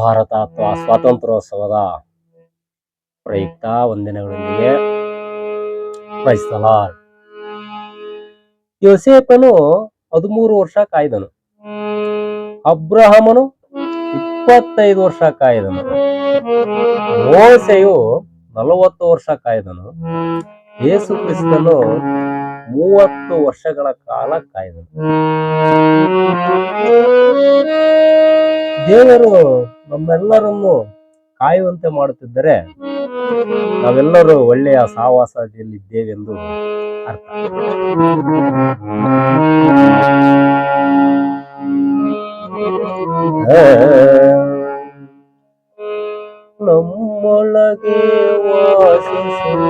ಭಾರತ ಅಥವಾ ಸ್ವಾತಂತ್ರ್ಯೋತ್ಸವದ ಪ್ರಯುಕ್ತ ವಂದನೆಗಳೊಂದಿಗೆ ಕ್ರೈಸ್ತಲಾರ್ ಯೋಸೇಪನು ಹದಿಮೂರು ವರ್ಷ ಕಾಯ್ದನು. ಅಬ್ರಹಮನು ಇಪ್ಪತ್ತೈದು ವರ್ಷ ಕಾಯ್ದನು. ಮೋಸೆಯು ನಲವತ್ತು ವರ್ಷ ಕಾಯ್ದನು. ಯೇಸು ಕ್ರಿಸ್ತನು ಮೂವತ್ತು ವರ್ಷಗಳ ಕಾಲ ಕಾಯ್ದನು. ದೇವರು ನಮ್ಮೆಲ್ಲರನ್ನು ಕಾಯುವಂತೆ ಮಾಡುತ್ತಿದ್ದರೆ ನಾವೆಲ್ಲರೂ ಒಳ್ಳೆಯ ಸಹವಾಸದಲ್ಲಿದ್ದೇವೆಂದು ಅರ್ಥ. ನಮ್ಮೊಳಗೆ ವಾಸಿಸುವ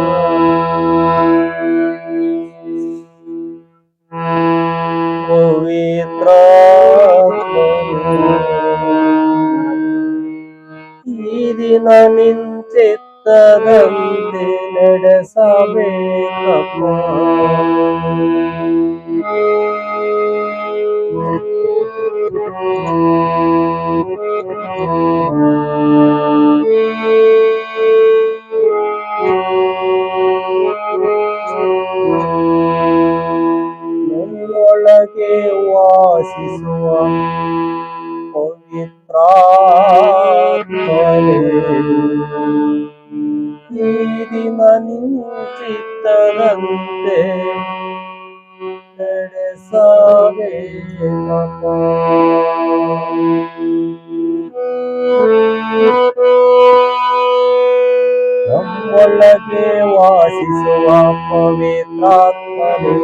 ನಮ್ಮೊಳಗೆ ವಾಸಿಸುವ ಪವಿತ್ರಾತ್ಮನೇ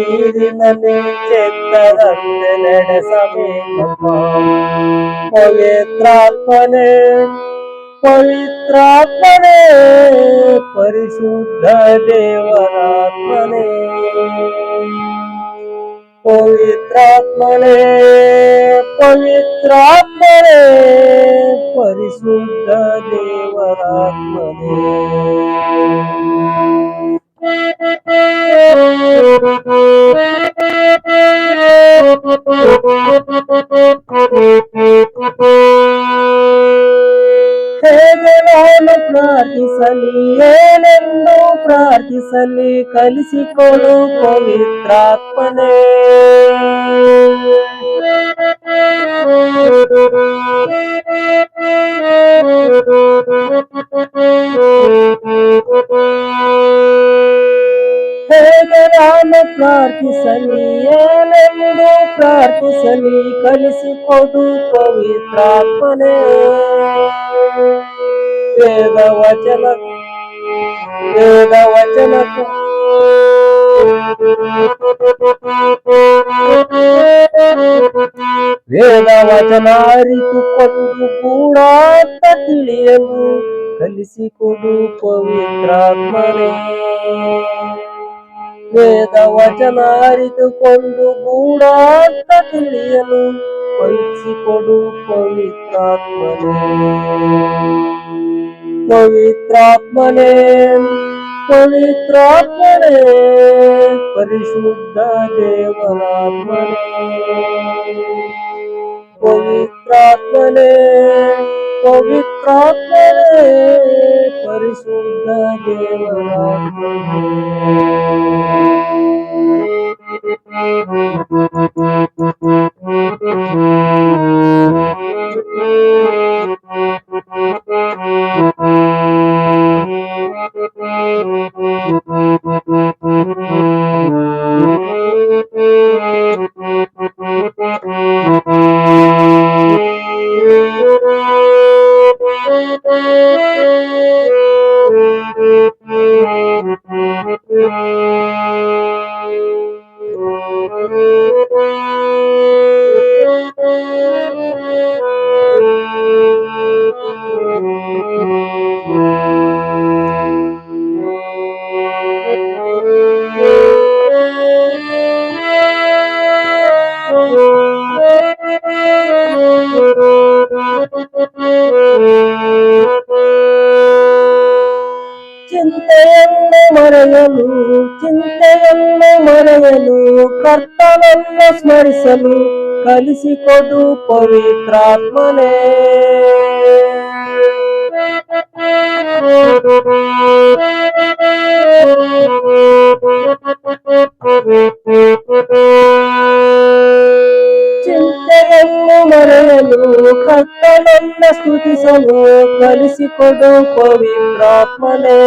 ಈ ದಿನ ನಿಂಚಿತ್ತದಂತೆ ನಡೆಸಬೇಕಪ್ಪ ಪವಿತ್ರಾತ್ಮನೇ ಪವಿತ್ರಾತ್ಮನೇ ಪರಿಶುದ್ಧ ದೇವರಾತ್ಮನೇ ಪವಿತ್ರಾತ್ಮನೇ ಪವಿತ್ರಾತ್ಮನೇ ಪರಿಶುದ್ಧ ದೇವರಾತ್ಮನೇ. ಹೇಗೆ ನಾನು ಪ್ರಾರ್ಥಿಸಲಿ ಏನೆಂದು ಪ್ರಾರ್ಥಿಸಲಿ ಕಲಿಸಿಕೊಡು ಪವಿತ್ರಾತ್ಮನೇ ಹೇಗೆ ನಾನು ಪ್ರಾರ್ಥಿಸಲಿ ಏನೆಂದು ಪ್ರಾರ್ಥಿಸಲಿ ಕಲಿಸಿಕೊಡು ಪವಿತ್ರಾತ್ಮನೇ ವೇದ ವಚನ ವೇದ ವಚನ ವೇದ ವಚನ ಅರಿತುಕೊಂಡು ಕೂಡ ಅಂತ ತಿಳಿಯಲು ಕಲಿಸಿಕೊಡು ಪವಿತ್ರಾತ್ಮನೇ ವೇದ ವಚನ ಅರಿತುಕೊಂಡು ಕೂಡ ಅಂತ ತಿಳಿಯಲು ಕಲಿಸಿಕೊಡು ಪವಿತ್ರಾತ್ಮನೇ ಪವಿತ್ರಾತ್ಮನೇ ಪವಿತ್ರಾತ್ಮನೇ ಪರಿಶುದ್ಧ ದೇವರಾತ್ಮನೇ ಪವಿತ್ರಾತ್ಮನೇ ಪವಿತ್ರಾತ್ಮನೇ ಪರಿಶುದ್ಧ ದೇವರಾತ್ಮನೇ ಮರೆಯಲು ಚಿಂತೆಯನ್ನು ಮರೆಯಲು ಕರ್ತನನ್ನು ಸ್ಮರಿಸಲು ಕಲಿಸಿಕೊಡು ಪವಿತ್ರಾತ್ಮನೇ ಚಿಂತೆಯನ್ನು ಮರೆಯಲು ಕರ್ತನನ್ನ ಸ್ತುತಿಸಲು ಕಲಿಸಿಕೊಡು ಪವಿತ್ರಾತ್ಮನೇ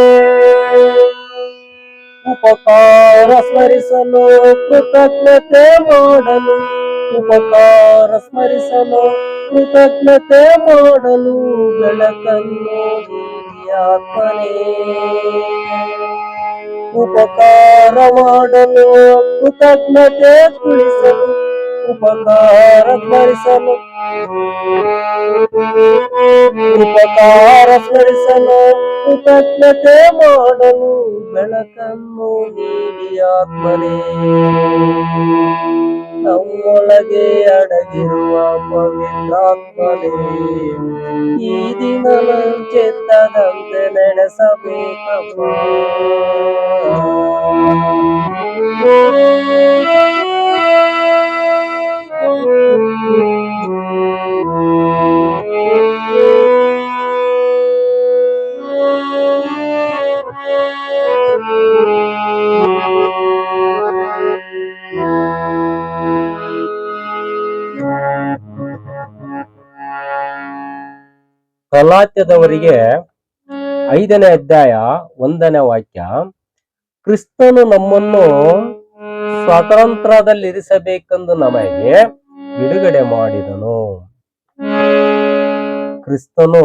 ಉಪಕಾರ ಸ್ಮರಿಸಲು ಕೃತಜ್ಞತೆ ಮಾಡಲು, ಉಪಕಾರ ಸ್ಮರಿಸಲು ಕೃತಜ್ಞತೆ ಮಾಡಲು ಬೆಳಕನ್ನು ಉಪಕಾರ ಮಾಡಲು ಕೃತಜ್ಞತೆ ತಿಳಿಸಲು, ಉಪಕಾರ ಸ್ಮರಿಸಲು ಉಪಕಾರ ಸ್ಮರಿಸಲು ಕೃತಜ್ಞತೆ ಮಾಡಲು ಬೆಳಕನ್ನು ನೀಡಿ ಆತ್ಮನೇ. ನಮ್ಮೊಳಗೆ ಅಡಗಿರುವ ಪವಿತ್ರಾತ್ಮನೇ. ಈ ದಿನ ಚಿತ್ತದಂತೆ ನಡೆಸಬೇಕಪ್ಪ. ಗಲಾತ್ಯದವರಿಗೆ ಐದನೇ ಅಧ್ಯಾಯ ಒಂದನೇ ವಾಕ್ಯ, ಕ್ರಿಸ್ತನು ನಮ್ಮನ್ನು ಸ್ವತಂತ್ರದಲ್ಲಿರಿಸಬೇಕೆಂದು ನಮಗೆ ಬಿಡುಗಡೆ ಮಾಡಿದನು. ಕ್ರಿಸ್ತನು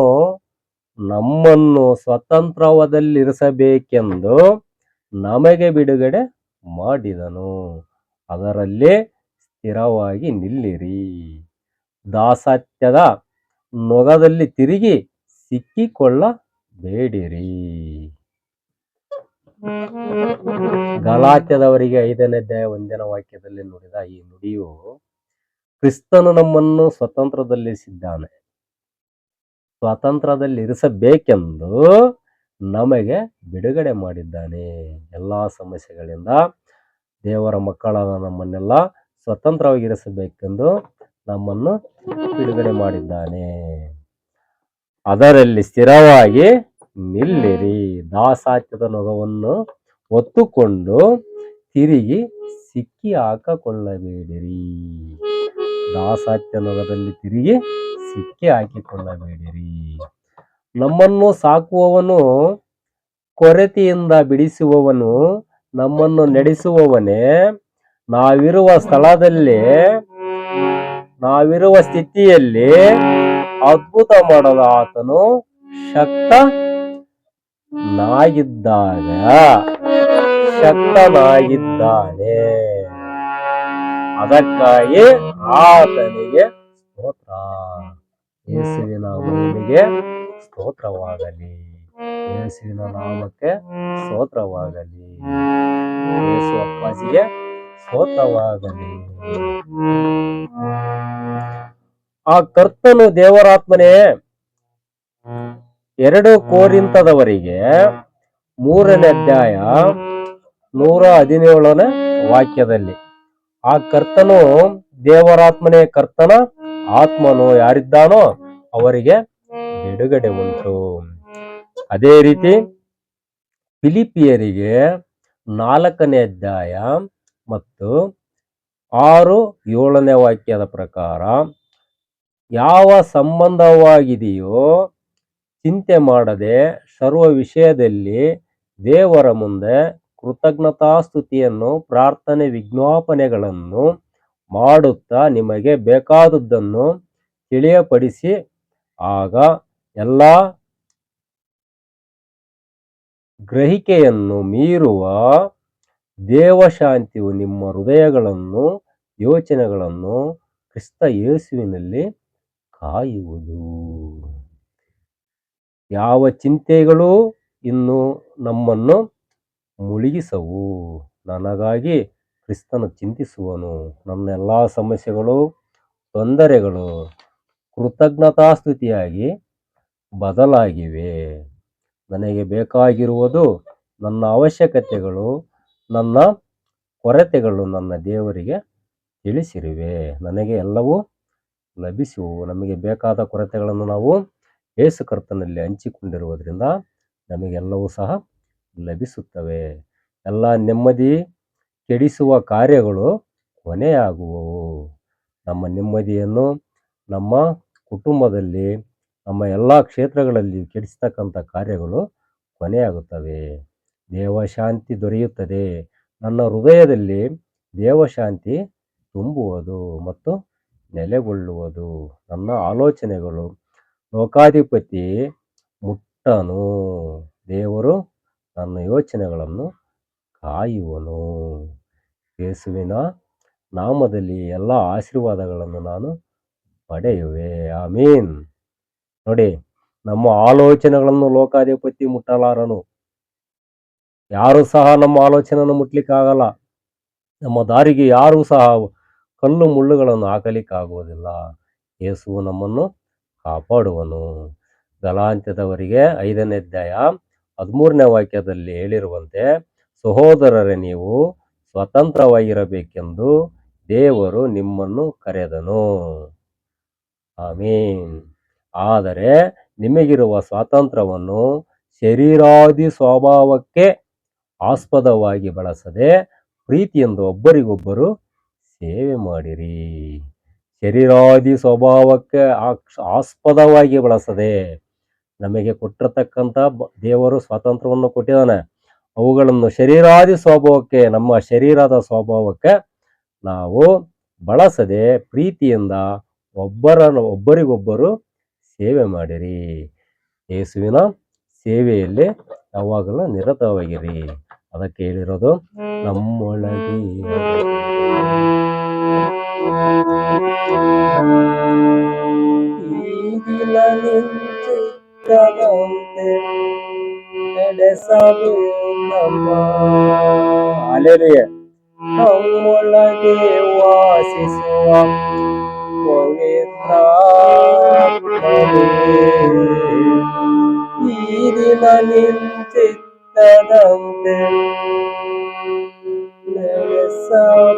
ನಮ್ಮನ್ನು ಸ್ವತಂತ್ರವದಲ್ಲಿರಿಸಬೇಕೆಂದು ನಮಗೆ ಬಿಡುಗಡೆ ಮಾಡಿದನು. ಅದರಲ್ಲಿ ಸ್ಥಿರವಾಗಿ ನಿಲ್ಲಿರಿ. ದಾಸತ್ಯದ ನೊಗದಲ್ಲಿ ತಿರುಗಿ ಸಿಕ್ಕಿಕೊಳ್ಳಬೇಡಿರಿ. ಗಲಾತ್ಯದವರಿಗೆ ಐದನೇ ಅಧ್ಯಾಯ ಒಂದನೇ ವಾಕ್ಯದಲ್ಲಿ ನುಡಿದ ಈ ನುಡಿಯು ಕ್ರಿಸ್ತನು ನಮ್ಮನ್ನು ಸ್ವತಂತ್ರದಲ್ಲಿರಿಸಿದ್ದಾನೆ ಸ್ವಾತಂತ್ರ್ಯದಲ್ಲಿ ಇರಿಸಬೇಕೆಂದು ನಮಗೆ ಬಿಡುಗಡೆ ಮಾಡಿದ್ದಾನೆ. ಎಲ್ಲಾ ಸಮಸ್ಯೆಗಳಿಂದ ದೇವರ ಮಕ್ಕಳಾದ ನಮ್ಮನ್ನೆಲ್ಲ ಸ್ವತಂತ್ರವಾಗಿರಿಸಬೇಕೆಂದು ನಮ್ಮನ್ನು ಬಿಡುಗಡೆ ಮಾಡಿದ್ದಾನೆ. ಅದರಲ್ಲಿ ಸ್ಥಿರವಾಗಿ ನಿಲ್ಲಿರಿ. ದಾಸಾತ್ಯದ ನೊಗವನ್ನು ಒತ್ತುಕೊಂಡು ತಿರುಗಿ ಸಿಕ್ಕಿ ಹಾಕಿಕೊಳ್ಳಬೇಡಿರಿ. ದಾಸಾತ್ಯ ನೊಗದಲ್ಲಿ ತಿರುಗಿ ಸಿಕ್ಕಿ ಹಾಕಿಕೊಳ್ಳಬೇಡಿರಿ. ನಮ್ಮನ್ನು ಸಾಕುವವನು ಕೊರತೆಯಿಂದ ಬಿಡಿಸುವವನು ನಮ್ಮನ್ನು ನಡೆಸುವವನೇ. ನಾವಿರುವ ಸ್ಥಳದಲ್ಲಿ ನಾವಿರುವ ಸ್ಥಿತಿಯಲ್ಲಿ ಅದ್ಭುತ ಮಾಡಲು ಆತನು ಶಕ್ತನಾಗಿದ್ದಾಗ ಶಕ್ತನಾಗಿದ್ದಾನೆ ಅದಕ್ಕಾಗಿ ಆತನಿಗೆ ಸ್ತೋತ್ರ. ಯೇಸುವಿನ ಸ್ತೋತ್ರವಾಗಲಿ. ಯೇಸುವಿನ ನಾಮಕ್ಕೆ ಸ್ತೋತ್ರವಾಗಲಿ. ಯೇಸು ಅಪ್ಪಾಜಿಗೆ ಸ್ತೋತ್ರವಾಗಲಿ ಆ ಕರ್ತನು ದೇವರಾತ್ಮನೇ ಎರಡು ಕೋರಿಂತದವರಿಗೆ ಮೂರನೇ ಅಧ್ಯಾಯ ನೂರ ಹದಿನೇಳನೇ ವಾಕ್ಯದಲ್ಲಿ, ಆ ಕರ್ತನು ದೇವರಾತ್ಮನೇ ಕರ್ತನ, ಆತ್ಮನು ಯಾರಿದ್ದಾನೋ ಅವರಿಗೆ ಬಿಡುಗಡೆ ಉಂಟು. ಅದೇ ರೀತಿ ಫಿಲಿಪಿಯರಿಗೆ ನಾಲ್ಕನೇ ಅಧ್ಯಾಯ ಮತ್ತು ಆರು ಏಳನೇ ವಾಕ್ಯದ ಪ್ರಕಾರ, ಯಾವ ಸಂಬಂಧವಾಗಿದೆಯೋ ಚಿಂತೆ ಮಾಡದೆ ಸರ್ವ ವಿಷಯದಲ್ಲಿ ದೇವರ ಮುಂದೆ ಕೃತಜ್ಞತಾ ಸ್ತುತಿಯನ್ನು, ಪ್ರಾರ್ಥನೆ ವಿಜ್ಞಾಪನೆಗಳನ್ನು ಮಾಡುತ್ತಾ ನಿಮಗೆ ಬೇಕಾದದ್ದನ್ನು ತಿಳಿಯಪಡಿಸಿ, ಆಗ ಎಲ್ಲ ಗ್ರಹಿಕೆಯನ್ನು ಮೀರುವ ದೇವಶಾಂತಿಯು ನಿಮ್ಮ ಹೃದಯಗಳನ್ನು, ಯೋಚನೆಗಳನ್ನು ಕ್ರಿಸ್ತ ಯೇಸುವಿನಲ್ಲಿ ಕಾಯುವುದು. ಯಾವ ಚಿಂತೆಗಳು ಇನ್ನು ನಮ್ಮನ್ನು ಮುಳುಗಿಸವು. ನನಗಾಗಿ ಕ್ರಿಸ್ತನು ಚಿಂತಿಸುವನು. ನನ್ನ ಎಲ್ಲ ಸಮಸ್ಯೆಗಳು, ತೊಂದರೆಗಳು ಕೃತಜ್ಞತಾಸ್ತುತಿಯಾಗಿ ಬದಲಾಗಿವೆ. ನನಗೆ ಬೇಕಾಗಿರುವುದು ನನ್ನ ಅವಶ್ಯಕತೆಗಳು ನನ್ನ ಕೊರತೆಗಳು ನನ್ನ ದೇವರಿಗೆ ತಿಳಿಸಿರುವೆ. ನನಗೆ ಎಲ್ಲವೂ ಲಭಿಸುವು ನಮಗೆ ಬೇಕಾದ ಕೊರತೆಗಳನ್ನು ನಾವು ಯೇಸು ಕರ್ತನಲ್ಲಿ ಹಂಚಿಕೊಂಡಿರುವುದರಿಂದ ನಮಗೆಲ್ಲವೂ ಸಹ ಲಭಿಸುತ್ತವೆ. ಎಲ್ಲ ನೆಮ್ಮದಿ ಕೆಡಿಸುವ ಕಾರ್ಯಗಳು ಕೊನೆಯಾಗುವವು. ನಮ್ಮ ನೆಮ್ಮದಿಯನ್ನು ನಮ್ಮ ಕುಟುಂಬದಲ್ಲಿ, ನಮ್ಮ ಎಲ್ಲ ಕ್ಷೇತ್ರಗಳಲ್ಲಿ ಕೆಡಿಸ್ತಕ್ಕಂಥ ಕಾರ್ಯಗಳು ಕೊನೆಯಾಗುತ್ತವೆ. ದೇವಶಾಂತಿ ದೊರೆಯುತ್ತದೆ. ನನ್ನ ಹೃದಯದಲ್ಲಿ ದೇವಶಾಂತಿ ತುಂಬುವುದು ಮತ್ತು ನೆಲೆಗೊಳ್ಳುವುದು. ನನ್ನ ಆಲೋಚನೆಗಳು ಲೋಕಾಧಿಪತಿ ಮುಟ್ಟನು. ದೇವರು ನನ್ನ ಯೋಚನೆಗಳನ್ನು ಕಾಯುವನು. ಯೇಸುವಿನ ನಾಮದಲ್ಲಿ ಎಲ್ಲ ಆಶೀರ್ವಾದಗಳನ್ನು ನಾನು ಪಡೆಯುವೆ. ಆಮೀನ್. ನೋಡಿ, ನಮ್ಮ ಆಲೋಚನೆಗಳನ್ನು ಲೋಕಾಧಿಪತಿ ಮುಟ್ಟಲಾರನು. ಯಾರು ಸಹ ನಮ್ಮ ಆಲೋಚನೆಯನ್ನು ಮುಟ್ಲಿಕ್ಕಾಗಲ್ಲ. ನಮ್ಮ ದಾರಿಗೆ ಯಾರೂ ಸಹ ಕಲ್ಲು ಮುಳ್ಳುಗಳನ್ನು ಹಾಕಲಿಕ್ಕಾಗುವುದಿಲ್ಲ. ಯೇಸು ನಮ್ಮನ್ನು ಕಾಪಾಡುವನು. ಗಲಾಂತ್ಯದವರಿಗೆ ಐದನೇ ಅಧ್ಯಾಯ ಹದಿಮೂರನೇ ವಾಕ್ಯದಲ್ಲಿ ಹೇಳಿರುವಂತೆ, ಸಹೋದರರೇ, ನೀವು ಸ್ವತಂತ್ರವಾಗಿರಬೇಕೆಂದು ದೇವರು ನಿಮ್ಮನ್ನು ಕರೆದನು. ಆಮೀನ್. ಆದರೆ ನಿಮಗಿರುವ ಸ್ವಾತಂತ್ರ್ಯವನ್ನು ಶರೀರಾದಿ ಸ್ವಭಾವಕ್ಕೆ ಆಸ್ಪದವಾಗಿ ಬಳಸದೆ ಪ್ರೀತಿಯಿಂದ ಒಬ್ಬರಿಗೊಬ್ಬರು ಸೇವೆ ಮಾಡಿರಿ. ಶರೀರಾದಿ ಸ್ವಭಾವಕ್ಕೆ ಆಸ್ಪದವಾಗಿ ಬಳಸದೆ ನಮಗೆ ಕೊಟ್ಟಿರತಕ್ಕಂಥ ದೇವರು ಸ್ವಾತಂತ್ರ್ಯವನ್ನು ಕೊಟ್ಟಿದ್ದಾನೆ. ಅವುಗಳನ್ನು ಶರೀರಾದಿ ಸ್ವಭಾವಕ್ಕೆ, ನಮ್ಮ ಶರೀರದ ಸ್ವಭಾವಕ್ಕೆ ನಾವು ಬಳಸದೆ ಪ್ರೀತಿಯಿಂದ ಒಬ್ಬರ ಒಬ್ಬರಿಗೊಬ್ಬರು ಸೇವೆ ಮಾಡಿರಿ. ಯೇಸುವಿನ ಸೇವೆಯಲ್ಲಿ ಯಾವಾಗಲೂ ನಿರತವಾಗಿರಿ. ಅದಕ್ಕೆ ಹೇಳಿರೋದು ನಮ್ಮೊಳಗೆ ಈಗಿನ ನಿಂಚಿತ್ತದಂತೆ ನಡೆಸಬೇಕಮ್ಮ ಅಲೆಲೆಯ ನಮ್ಮೊಳಗೆ ವಾಸಿಸುವ ಪವಿತ್ರ ಈ ದಿನ ನಿಂಚಿತ್ತದಂತೆ Sadam Dev Sadam Dev